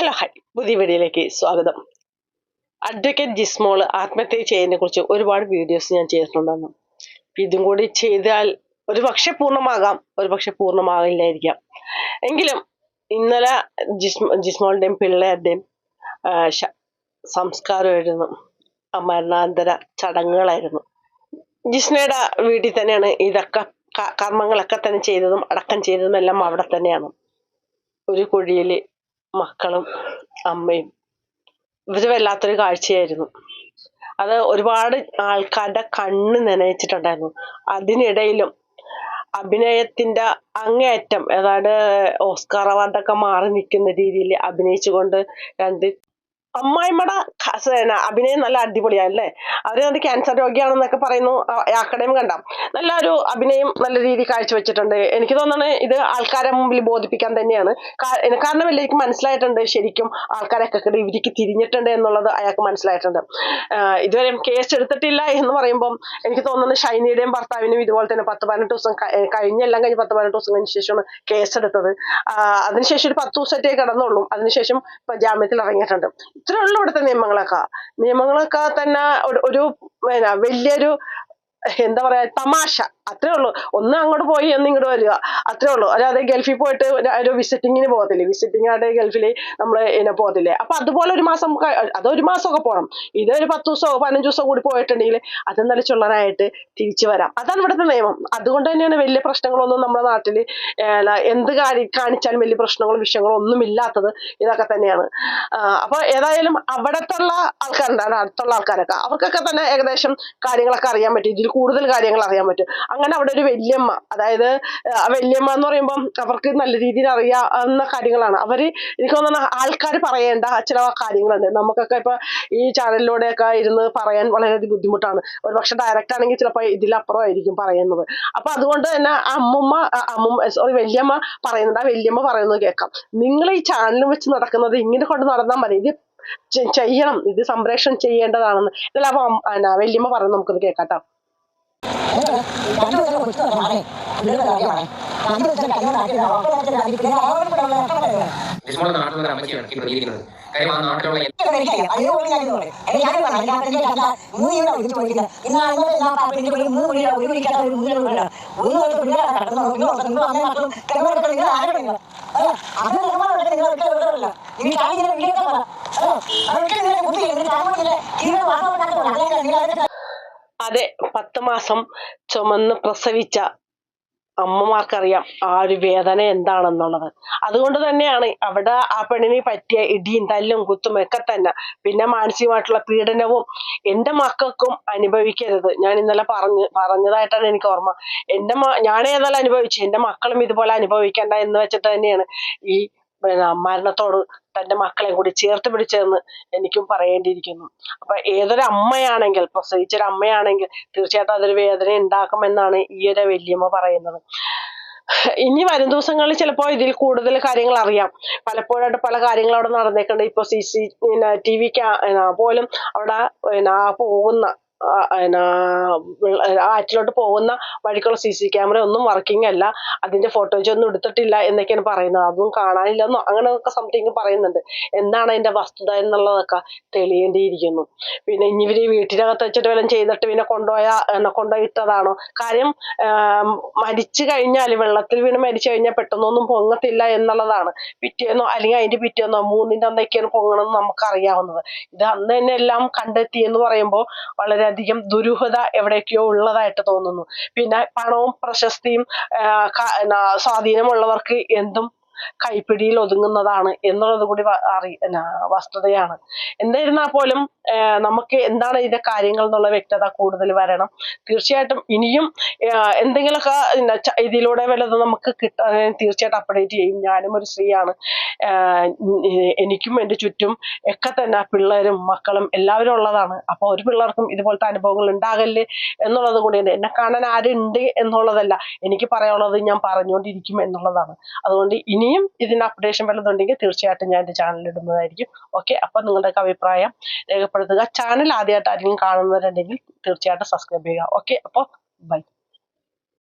Hello hi പുതിയ വീഡിയോയിലേക്ക് സ്വാഗതം. അഡ്വക്കേറ്റ് ജിസ്മോൾ ആത്മഹത്യ ചെയ്യുന്നതിനെ കുറിച്ച് ഒരുപാട് വീഡിയോസ് ഞാൻ ചെയ്തിട്ടുണ്ടെന്ന്. ഇതും കൂടി ചെയ്താൽ ഒരു പക്ഷെ പൂർണമാകാം ഒരു പക്ഷെ പൂർണമാകില്ലായിരിക്കാം. എങ്കിലും ഇന്നലെ ജിസ്മ ജിസ്മോളുടെയും പിള്ളേരുടെയും സംസ്കാരമായിരുന്നു മരണാന്തര ചടങ്ങുകളായിരുന്നു. ജിസ്നയുടെ വീട്ടിൽ തന്നെയാണ് ഇതൊക്കെ കർമ്മങ്ങളൊക്കെ തന്നെ ചെയ്തതും അടക്കം ചെയ്തതും എല്ലാം അവിടെ തന്നെയാണ്. ഒരു കുഴിയിൽ മക്കളും അമ്മയും. ഇവർ വല്ലാത്തൊരു കാഴ്ചയായിരുന്നു. അത് ഒരുപാട് ആൾക്കാരുടെ കണ്ണ് നനയിച്ചിട്ടുണ്ടായിരുന്നു. അതിനിടയിലും അഭിനയത്തിന്റെ അങ്ങേയറ്റം ഏതാണ്ട് ഓസ്കാർ അവാർഡൊക്കെ മാറി നിൽക്കുന്ന രീതിയിൽ അഭിനയിച്ചുകൊണ്ട് രണ്ട് അമ്മായിമ്മയുടെ അഭിനയം നല്ല അടിപൊളിയാണ് അല്ലേ അവർ അത് ക്യാൻസർ രോഗിയാണെന്നൊക്കെ പറയുന്നു. അക്കാഡമി കണ്ട. നല്ല ഒരു അഭിനയം നല്ല രീതി കാഴ്ചവെച്ചിട്ടുണ്ട്. എനിക്ക് തോന്നുന്നത് ഇത് ആൾക്കാരെ മുമ്പിൽ ബോധിപ്പിക്കാൻ തന്നെയാണ്. കാരണം എനിക്ക് മനസ്സിലായിട്ടുണ്ട്. ശരിക്കും ആൾക്കാരൊക്കെ ഇവരിക്ക് തിരിഞ്ഞിട്ടുണ്ട് എന്നുള്ളത് അയാൾക്ക് മനസ്സിലായിട്ടുണ്ട്. ഇതുവരെ കേസ് എടുത്തിട്ടില്ല എന്ന് പറയുമ്പോൾ എനിക്ക് തോന്നുന്നത് ഷൈനിയുടെയും ഭർത്താവിനും ഇതുപോലെ തന്നെ പത്ത് പതിനെട്ട് ദിവസം കഴിഞ്ഞെല്ലാം കഴിഞ്ഞ് പത്ത് പതിനെട്ട് ദിവസം കഴിഞ്ഞ ശേഷമാണ് കേസ് എടുത്തത്. അതിനുശേഷം ഒരു പത്ത് ദിവസത്തേക്ക് കിടന്നുള്ളൂ. അതിനുശേഷം ജാമ്യത്തിൽ ഇറങ്ങിയിട്ടുണ്ട്. ഇത്രേ ഉള്ളൂ ഇവിടുത്തെ നിയമങ്ങളൊക്കെ. നിയമങ്ങളൊക്കെ തന്നെ ഒരു- വലിയൊരു എന്താ പറയാ തമാശ. അത്രേ ഉള്ളൂ. ഒന്ന് അങ്ങോട്ട് പോയി ഒന്ന് ഇങ്ങോട്ട് വരിക. അത്രേ ഉള്ളൂ. അല്ലാതെ ഗൾഫിൽ പോയിട്ട് ഒരു- വിസിറ്റിങ്ങിന് പോകത്തില്ലേ? വിസിറ്റിംഗ് ആയിട്ട് ഗൾഫിൽ നമ്മൾ ഇങ്ങനെ പോകത്തില്ലേ? അപ്പൊ അതുപോലെ ഒരു മാസം അതൊരു മാസമൊക്കെ പോകണം ഇത് ഒരു പത്ത് ദിവസമോ പതിനഞ്ച് ദിവസമോ കൂടി പോയിട്ടുണ്ടെങ്കിൽ അത് നല്ല ചുള്ളനായിട്ട് തിരിച്ചു വരാം. അതാണ് ഇവിടുത്തെ നിയമം. അതുകൊണ്ട് തന്നെയാണ് വലിയ പ്രശ്നങ്ങളൊന്നും നമ്മുടെ നാട്ടിൽ എന്ത് കാര്യം കാണിച്ചാലും വലിയ പ്രശ്നങ്ങളും വിഷയങ്ങളും ഒന്നും ഇല്ലാത്തത് ഇതൊക്കെ തന്നെയാണ്. അപ്പൊ ഏതായാലും അവിടത്തുള്ള ആൾക്കാരുണ്ടാണ് അടുത്തുള്ള ആൾക്കാരൊക്കെ. അവർക്കൊക്കെ തന്നെ ഏകദേശം കാര്യങ്ങളൊക്കെ അറിയാൻ പറ്റും. ഇതിൽ കൂടുതൽ കാര്യങ്ങൾ അറിയാൻ പറ്റും. അങ്ങനെ അവിടെ ഒരു വല്യമ്മ അതായത് വല്യമ്മ എന്ന് പറയുമ്പം അവർക്ക് നല്ല രീതിയിൽ അറിയാവുന്ന കാര്യങ്ങളാണ്. അവർ എനിക്ക് തോന്നുന്ന ആൾക്കാർ പറയേണ്ട ചില കാര്യങ്ങളുണ്ട്. നമുക്കൊക്കെ ഇപ്പൊ ഈ ചാനലിലൂടെയൊക്കെ ഇരുന്ന് പറയാൻ വളരെയധികം ബുദ്ധിമുട്ടാണ്. ഒരു പക്ഷെ ഡയറക്റ്റ് ആണെങ്കിൽ ചിലപ്പോൾ ഇതിലപ്പുറമായിരിക്കും പറയുന്നത്. അപ്പൊ അതുകൊണ്ട് തന്നെ അമ്മമ്മ അമ്മുമ്മ സോറി വല്യമ്മ പറയുന്നുണ്ട്. ആ വല്യമ്മ പറയുന്നത് കേൾക്കാം. നിങ്ങൾ ഈ ചാനൽ വെച്ച് നടക്കുന്നത് ഇങ്ങനെ കൊണ്ട് നടന്നാൽ മതി. ഇത് ചെയ്യണം. ഇത് സംപ്രേഷണം ചെയ്യേണ്ടതാണെന്ന്. ഇതെല്ലാം വല്യമ്മ പറയുന്നത് നമുക്കത് കേൾക്കാട്ടോ രണ്ടു ദിവസം കൊച്ചു പറഞ്ഞേ വീട് കാര്യമാണ് രണ്ടു ദിവസം കണ്ണു ഡിസ്മോൾ നാട്ടിലുള്ള ഒരു അമ്മച്ചിയാണ് ഈ പ്രതികരിക്കുന്നത് കാര്യം ആ നാട്ടിലുള്ള നിങ്ങൾ അത് പത്ത് മാസം ചുമന്ന് പ്രസവിച്ച അമ്മമാർക്കറിയാം ആ ഒരു വേദന എന്താണെന്നുള്ളത്. അതുകൊണ്ട് തന്നെയാണ് അവിടെ ആ പെണ്ണിനെ പറ്റിയ ഇടിയും തല്ലും കുത്തും ഒക്കെ തന്നെ. പിന്നെ മാനസികമായിട്ടുള്ള പീഡനവും എന്റെ മക്കൾക്കും അനുഭവിക്കരുത്. ഞാൻ ഇന്നലെ പറഞ്ഞു പറഞ്ഞതായിട്ടാണ് എനിക്ക് ഓർമ്മ. എന്റെ ഞാൻ ഏതായാലും അനുഭവിച്ചു. എന്റെ മക്കളും ഇതുപോലെ അനുഭവിക്കണ്ട എന്ന് വെച്ചിട്ട് തന്നെയാണ് ഈ മരണത്തോട് തന്റെ മക്കളെ കൂടി ചേർത്ത് പിടിച്ചതെന്ന് എനിക്കും പറയേണ്ടിയിരിക്കുന്നു. അപ്പൊ ഏതൊരു അമ്മയാണെങ്കിൽ പ്രസവിച്ചൊരു അമ്മയാണെങ്കിൽ തീർച്ചയായിട്ടും അതൊരു വേദന ഉണ്ടാക്കുമെന്നാണ് ഈ ഒരു വല്യമ്മ പറയുന്നത്. ഇനി വരും ദിവസങ്ങളിൽ ചിലപ്പോൾ ഇതിൽ കൂടുതൽ കാര്യങ്ങൾ അറിയാം. പലപ്പോഴായിട്ട് പല കാര്യങ്ങൾ അവിടെ നടന്നേക്കുന്നുണ്ട് ഇപ്പൊ സി സി ടി വി പോലും അവിടെ പോകുന്ന വെള്ള- ആറ്റിലോട്ട് പോകുന്ന വഴിക്കുള്ള സി സി ക്യാമറ ഒന്നും വർക്കിംഗ് അല്ല. അതിന്റെ ഫോട്ടോസ് ഒന്നും എടുത്തിട്ടില്ല എന്നൊക്കെയാണ് പറയുന്നത്. അതൊന്നും കാണാനില്ലെന്നോ അങ്ങനെയൊക്കെ സംതിങ് പറയുന്നുണ്ട്. എന്താണ് അതിന്റെ വസ്തുത എന്നുള്ളതൊക്കെ തെളിയേണ്ടിയിരിക്കുന്നു. പിന്നെ ഇനി ഇവർ വീട്ടിനകത്ത് വെച്ചിട്ട് വല്ലതും ചെയ്തിട്ട് പിന്നെ കൊണ്ടുപോയ കൊണ്ടുപോയിട്ടതാണോ കാര്യം മരിച്ചു കഴിഞ്ഞാൽ വെള്ളത്തിൽ വീണ് മരിച്ചു കഴിഞ്ഞാൽ പെട്ടെന്നൊന്നും പൊങ്ങത്തില്ല എന്നുള്ളതാണ്. പിറ്റേന്നോ അല്ലെങ്കിൽ അതിന്റെ പിറ്റേന്നോ മൂന്നിന്റെ അന്നൊക്കെയാണ് പൊങ്ങണമെന്ന് നമുക്ക് അറിയാവുന്നത് ഇത് അന്ന് തന്നെ എല്ലാം കണ്ടെത്തി എന്ന് പറയുമ്പോൾ വളരെയധികം ദുരൂഹത എവിടെയൊക്കെയോ ഉള്ളതായിട്ട് തോന്നുന്നു. പിന്നെ പണവും പ്രശസ്തിയും സ്വാധീനമുള്ളവർക്ക് എന്തും കൈപ്പിടിയിൽ ഒതുങ്ങുന്നതാണ് എന്നുള്ളത് കൂടി അറി വസ്തുതയാണ്. എന്നിരുന്നാൽ പോലും നമുക്ക് എന്താണ് ഇതിന്റെ കാര്യങ്ങൾ എന്നുള്ള വ്യക്തത കൂടുതൽ വരണം. തീർച്ചയായിട്ടും ഇനിയും എന്തെങ്കിലും എന്തെങ്കിലുമൊക്കെ ഇതിലൂടെ വല്ലതും നമുക്ക് കിട്ടാൻ തീർച്ചയായിട്ടും അപ്ഡേറ്റ് ചെയ്യും. ഞാനും ഒരു സ്ത്രീയാണ്. എനിക്കും എന്റെ ചുറ്റും ഒക്കെ തന്നെ പിള്ളേരും മക്കളും എല്ലാവരും ഉള്ളതാണ്. അപ്പോൾ ഒരു പിള്ളേർക്കും ഇതുപോലത്തെ അനുഭവങ്ങൾ ഉണ്ടാകല്ലേ എന്നുള്ളത് കൂടിയുണ്ട് എന്നെ കാണാൻ ആരുണ്ട് എന്നുള്ളതല്ല. എനിക്ക് പറയാനുള്ളത് ഞാൻ പറഞ്ഞുകൊണ്ടിരിക്കും എന്നുള്ളതാണ്. അതുകൊണ്ട് ഇനിയും ഇതിന് അപ്ഡേഷൻ വല്ലതുണ്ടെങ്കിൽ തീർച്ചയായിട്ടും ഞാൻ എന്റെ ചാനലിൽ ഇടുന്നതായിരിക്കും. ഓക്കെ അപ്പം നിങ്ങളുടെയൊക്കെ അഭിപ്രായം രേഖപ്പെടുത്തുക. ചാനൽ ആദ്യമായിട്ട് ആരെങ്കിലും കാണുന്നവരുണ്ടെങ്കിൽ തീർച്ചയായിട്ടും സബ്സ്ക്രൈബ് ചെയ്യുക. ഓക്കെ അപ്പോൾ ബൈ